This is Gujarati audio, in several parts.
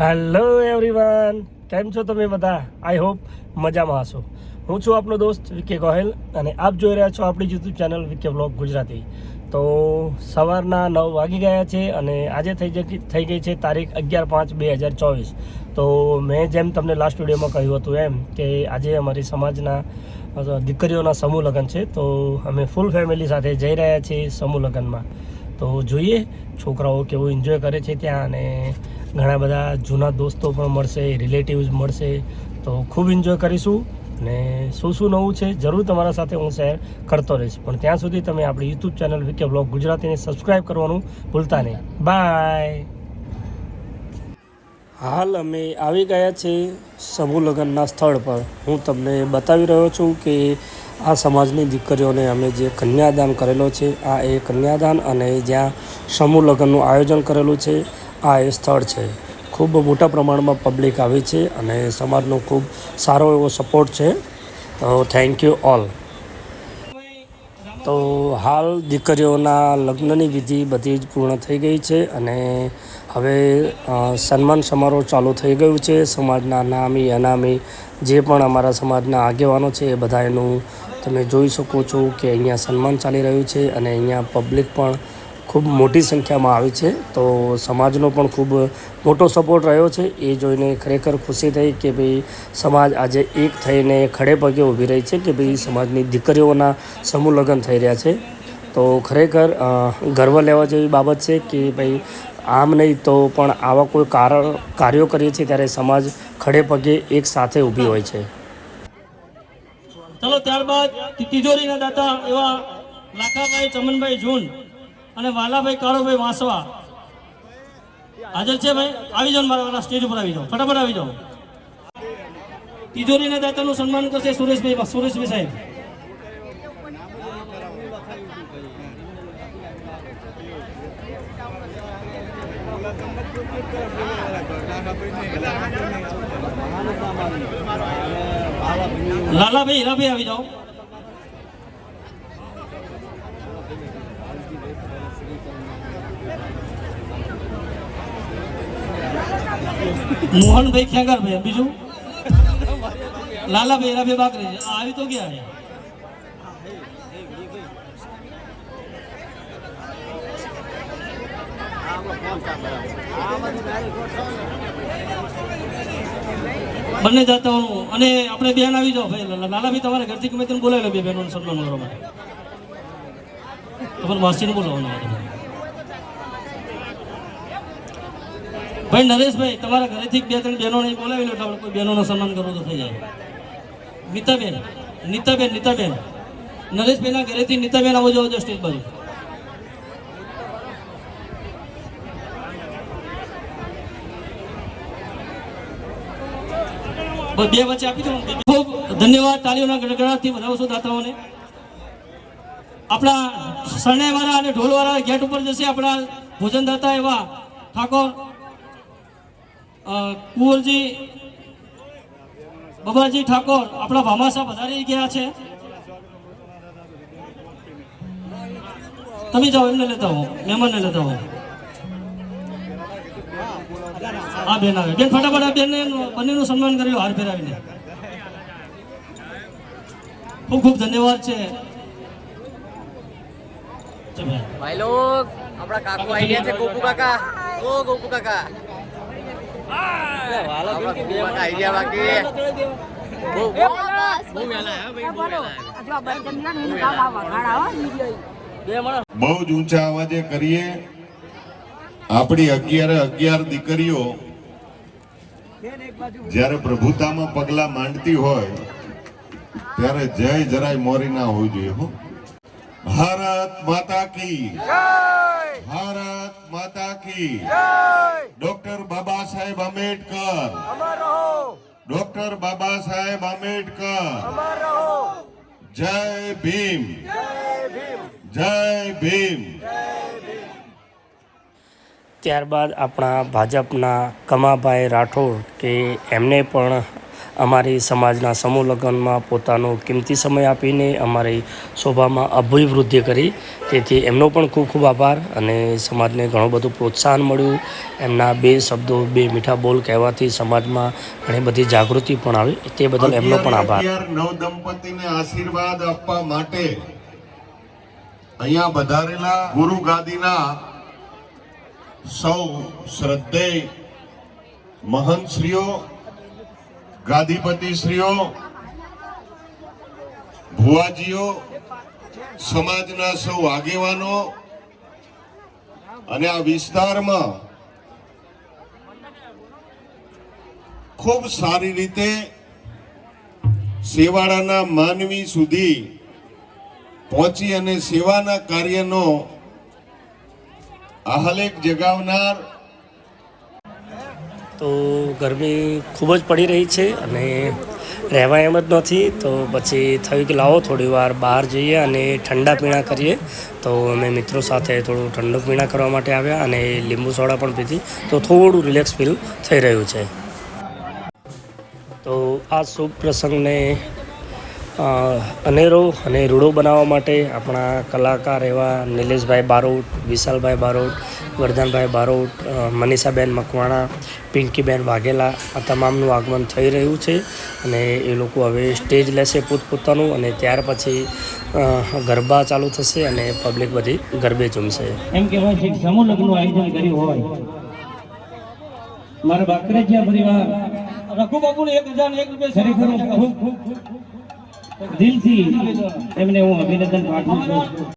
હેલો એવરીવન કેમ છો તમે બધા? આઈ હોપ મજામાં હશો. હું છું આપનો દોસ્ત વિકે ગોહેલ અને આપ જોઈ રહ્યા છો આપણી YouTube channel VK blog Gujarati. તો સવારના નવ વાગી ગયા છે અને આજે થઈ થઈ ગઈ છે તારીખ અગિયાર પાંચ બે હજાર ચોવીસ. તો મેં જેમ તમને લાસ્ટ વિડીયોમાં કહ્યું હતું એમ કે આજે અમારી સમાજના દીકરીઓના સમૂહ લગ્ન છે. તો અમે ફૂલ ફેમિલી સાથે જઈ રહ્યા છીએ સમૂહ લગ્નમાં. તો જોઈએ, છોકરાઓ કેવું એન્જોય કરે છે ત્યાં અને ઘણા બધા જૂના દોસ્તો પણ મળશે રિલેટિવ્સ મળશે. તો ખૂબ એન્જોય કરીશું અને શું શું નવું છે જરૂર તમારા સાથે હું શેર કરતો રહીશ. પણ ત્યાં સુધી તમે આપણી યુટ્યુબ ચેનલ વિકે બ્લોગ ગુજરાતીને સબસ્ક્રાઈબ કરવાનું ભૂલતા નહીં. બાય હાલ અમે આવી ગયા છે સમૂહ લગ્નના સ્થળ પર. હું તમને બતાવી રહ્યો છું કે આ સમાજની દીકરીઓને અમે જે કન્યાદાન કરેલો છે, આ એ કન્યાદાન અને જ્યાં સમૂહ લગ્નનું આયોજન કરેલું છે આ એ સ્થળ છે. ખૂબ મોટા પ્રમાણમાં પબ્લિક આવી છે અને સમાજનો ખૂબ સારો એવો સપોર્ટ છે. તો થેન્ક યુ ઓલ તો હાલ દીકરીઓના લગ્નની વિધિ બધી જ પૂર્ણ થઈ ગઈ છે અને હવે સન્માન સમારોહ ચાલુ થઈ ગયું છે. સમાજના નામી, અનામી જે પણ અમારા સમાજના આગેવાનો છે એ બધા એનું તમે જોઈ શકો છો કે અહીંયા સન્માન ચાલી રહ્યું છે અને અહીંયા પબ્લિક પણ ખૂબ મોટી સંખ્યામાં આવી છે. તો સમાજનો પણ ખૂબ મોટો સપોર્ટ રહ્યો છે. એ જોઈને ખરેખર ખુશી થઈ કે ભાઈ સમાજ આજે એક થઈને ખડે પગે ઊભી રહી છે કે ભાઈ સમાજની દીકરીઓના સમૂહ લગ્ન થઈ રહ્યા છે. તો ખરેખર ગર્વ લેવા જેવી બાબત છે કે ભાઈ આમ નહીં તો પણ આવા કોઈ કારણ કાર્યો કરીએ છીએ ત્યારે સમાજ ખડે પગે એક સાથે ઊભી હોય છે. ચલો, ત્યારબાદ તિજોરીના દાતા એવા લાખાભાઈ ચમનભાઈ જૂન અને વાલાભાઈ કાળુભાઈ વાંસવા. હાજર છે ભાઈ? આવી જાઓ મારા વાળા સ્ટેજ ઉપર આવી જાઓ. ફટાફટ આવી જાઓ. તિજોરીના દાતાનું સન્માન કરશે સુરેશભાઈ સુરેશભાઈ સાહેબ. લાલાભાઈ, હીરાભાઈ આવી જાઓ. મોહનભાઈ ખેંગારભાઈ બીજું? લાલાભાઈ હીરાભાઈ બાકરી આવી તો ગયા આવ્યા બંને જાતાઓનું અને આપણે બેન આવી જાઓ ભાઈ. લાલાભાઈ, તમારે ઘરથી ગમે તેને બોલાવી લો બે બહેનોનું સન્માન કરવા માટે. તમારે માસીને બોલાવવાનું ભાઈ નરેશભાઈ, તમારા ઘરેથી બે ત્રણ બહેનોને બોલાવી લો એટલે આપણે કોઈ બહેનોનો સન્માન કરવું તો થઈ જાય. નીતાબેન નીતાબેન નીતાબેન. નરેશભાઈના ઘરેથી નીતાબેન આવો જાઓ જો સ્ટેજ બાજુ. બે વચ્ચે આપી દઉં ખૂબ ધન્યવાદ તાળીઓના ગડગડાટથી છું દાતાઓને. આપણા શરણાઈવાળા અને ઢોલવાળા ગેટ ઉપર જશે આપણા ભોજનદાતા એવા ઠાકોર. કુંવરજી, બબાજી ઠાકોર આપણા ભામાસા વધારી ગયા છે. તમે જાઓ, એમને લેતા હો મહેમાનને લેતા હો હા બેન આવે. બેન, ફટાફટ આ બેન બંનેનું સન્માન કરી લો હાર પહેરાવીને ખૂબ ખૂબ ધન્યવાદ છે. ભાઈ લોગ આપણા કાકુ આવી ગયા છે ગોપુ કાકા ઓ ગોપુ કાકા બહુ આવ્યા. બહુ જ ઊંચા અવાજે કરીએ. આપણી અગિયારે અગિયાર દીકરીઓ જ્યારે પ્રભુતામાં પગલા માંડતી હોય ત્યારે જય જરાય મોરી ના હોવી જોઈએ ભારત માતા કી. ભારત માતા કી. ડોક્ટર બાબા સાહેબ આંબેડકર. ડોક્ટર બાબા સાહેબ આંબેડકર. જય ભીમ. જય ભીમ. ત્યારબાદ આપણા ભાજપના કમાભાઈ રાઠોડ કે એમને પણ અમારી સમાજના સમૂહ લગ્નમાં પોતાનો કિંમતી સમય આપીને અમારી શોભામાં અભિવૃદ્ધિ કરી. તેથી એમનો પણ ખૂબ ખૂબ આભાર અને સમાજને ઘણું બધું પ્રોત્સાહન મળ્યું. એમના બે શબ્દો બે મીઠા બોલ કહેવાથી સમાજમાં ઘણી બધી જાગૃતિ પણ આવી. તે બદલ એમનો પણ આભાર. નવ દંપતીને આશીર્વાદ આપવા માટે અહીંયા વધારેલા ગુરુ ગાદીના સૌ શ્રદ્ધેય મહંતશ્રીઓ ગાદીપતિશ્રીઓ ભુવાજીઓ, સમાજના સૌ આગેવાનો અને આ વિસ્તારમાં ખૂબ સારી રીતે સેવાળાના માનવી સુધી પહોંચી અને સેવાના કાર્યનો આહલેખ જગાવનાર તો ગરમી ખૂબ જ પડી રહી છે અને રહેવા એમ જ નથી. તો પછી થયું કે લાવો થોડી વાર બહાર જઈએ અને ઠંડા પીણા કરીએ. તો અમે મિત્રો સાથે થોડું ઠંડુ પીણા કરવા માટે આવ્યા અને લીંબુ સોડા પણ પીધી. તો થોડું રિલેક્સ ફીલ થઈ રહ્યું છે. તો આ શુભ પ્રસંગને અનેરો અને રૂડો બનાવવા માટે આપણા કલાકાર એવા નિલેશભાઈ બારોટ વિશાલભાઈ બારોટ વરદાનભાઈ બારોટ મનીષાબેન મકવાણા પિંકીબેન વાઘેલા આ તમામનું આગમન થઈ રહ્યું છે અને એ લોકો હવે સ્ટેજ લેશે પોતપોતાનું અને ત્યાર પછી ગરબા ચાલુ થશે અને પબ્લિક બધી ગરબે ઝૂમશે એમ કહેવાય છે સમૂહ લગ્નનું આયોજન કર્યું હોય. મારા બાકરેજિયા પરિવાર રઘુ બાપુને એક હજાર એક રૂપિયા શરીફ હું ખૂબ ખૂબ દિલથી એમને હું અભિનંદન પાઠવું છું.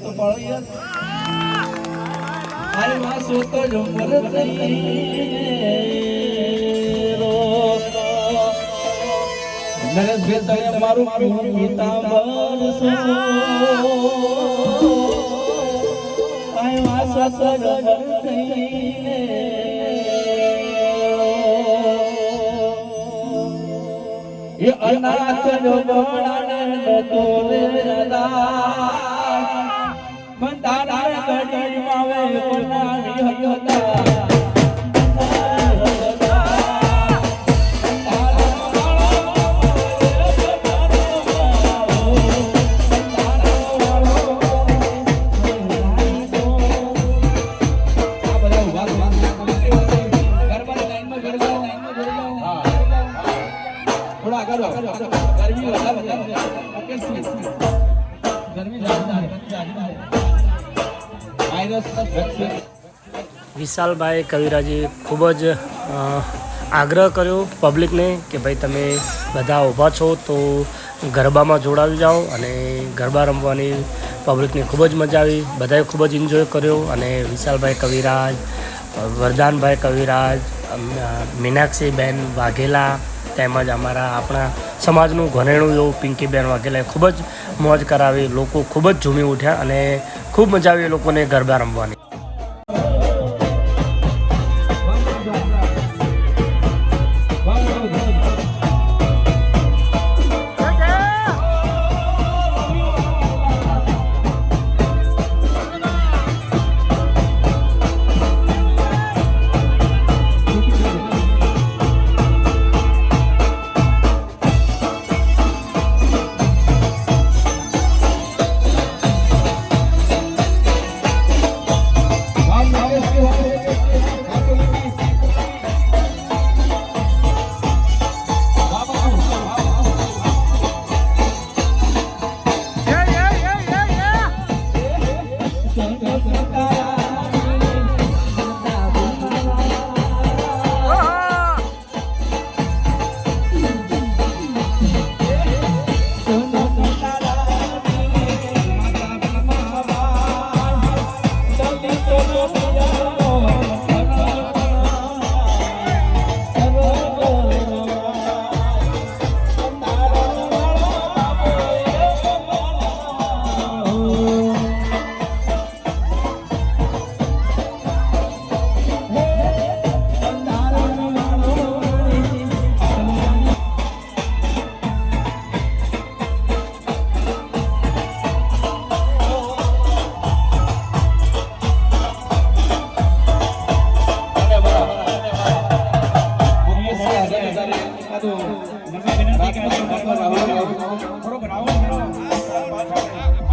તો પાડો યાર આય વાસો તો જો મરત નરેશ ભાઈ તમે મારું પીતાંબર સો આય વાસો તો જો મરત એ અનાથ નો ગોળાને તોરે રદા મંદારા કડી માવે કોનાની હકતા વિશાલભાઈ કવિરાજે ખૂબ જ આગ્રહ કર્યો પબ્લિકને કે ભાઈ તમે બધા ઊભા છો તો ગરબામાં જોડાવી જાઓ અને ગરબા રમવાની પબ્લિકને ખૂબ જ મજા આવી. બધાએ ખૂબ જ એન્જોય કર્યો અને વિશાલભાઈ કવિરાજ, વરદાનભાઈ કવિરાજ મીનાક્ષીબેન વાઘેલા તેમજ અમારા આપણા સમાજનું ઘરેણું એવું પિંકીબેન વાઘેલાએ ખૂબ જ મોજ કરાવી. લોકો ખૂબ જ ઝૂમી ઉઠ્યા અને ખૂબ મજા આવી લોકોને ગરબા રમવાની.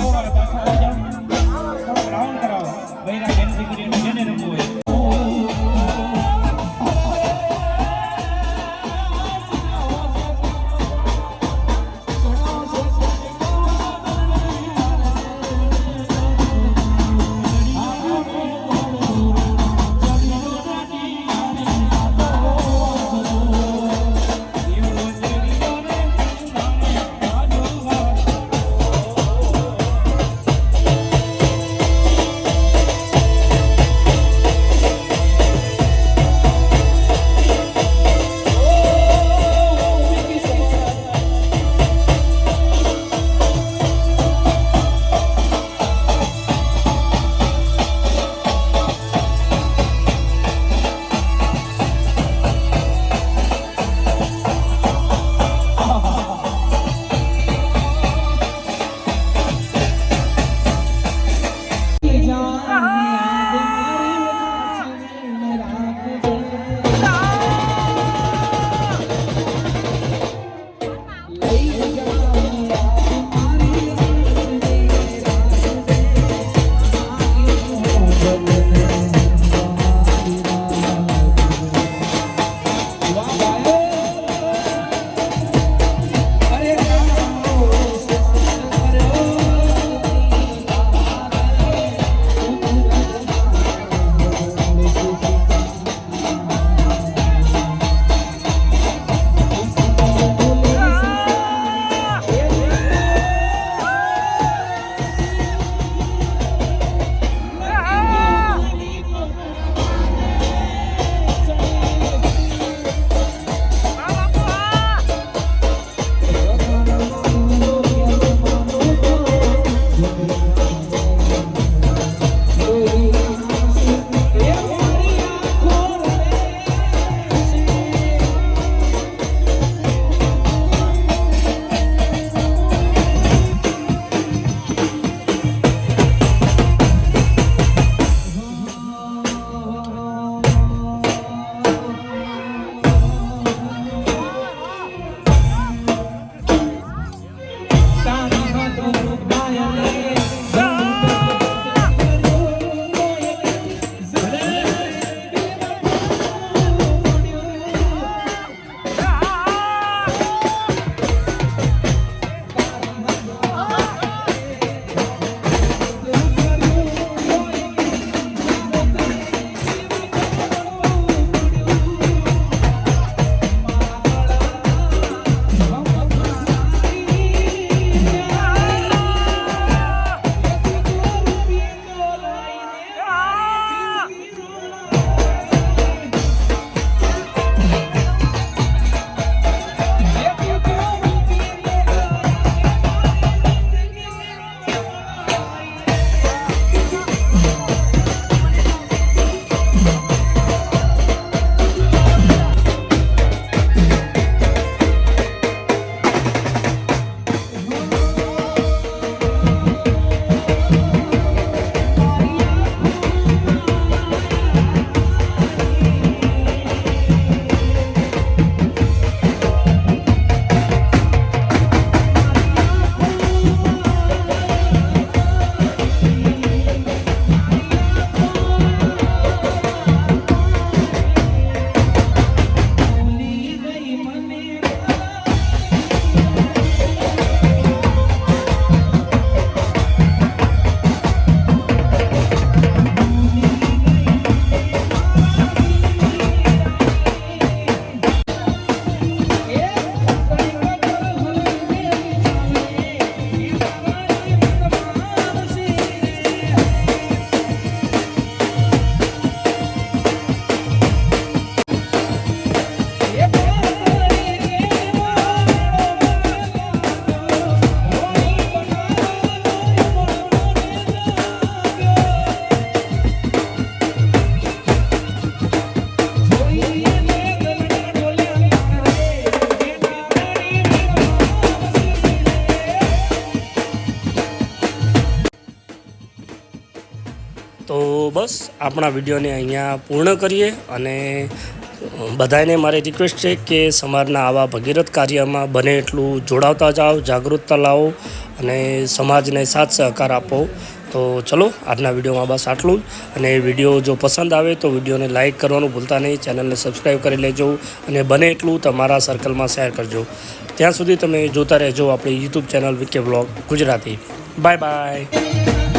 よかった。બસ આપણા વિડીયોને અહીંયા પૂર્ણ કરીએ અને બધાને મારી રિક્વેસ્ટ છે કે સમાજના આવા ભગીરથ કાર્યમાં બને એટલું જોડાવતા જાઓ, જાગૃતતા લાવો અને સમાજને સાથ સહકાર આપો. તો ચલો, આજના વિડીયોમાં બસ આટલું જ. અને વીડિયો જો પસંદ આવે તો વિડીયોને લાઇક કરવાનું ભૂલતા નહીં, ચેનલને સબસ્ક્રાઈબ કરી લેજો અને બને એટલું તમારા સર્કલમાં શેર કરજો. ત્યાં સુધી તમે જોતા રહેજો આપણી YouTube channel VK blog Gujarati. Bye bye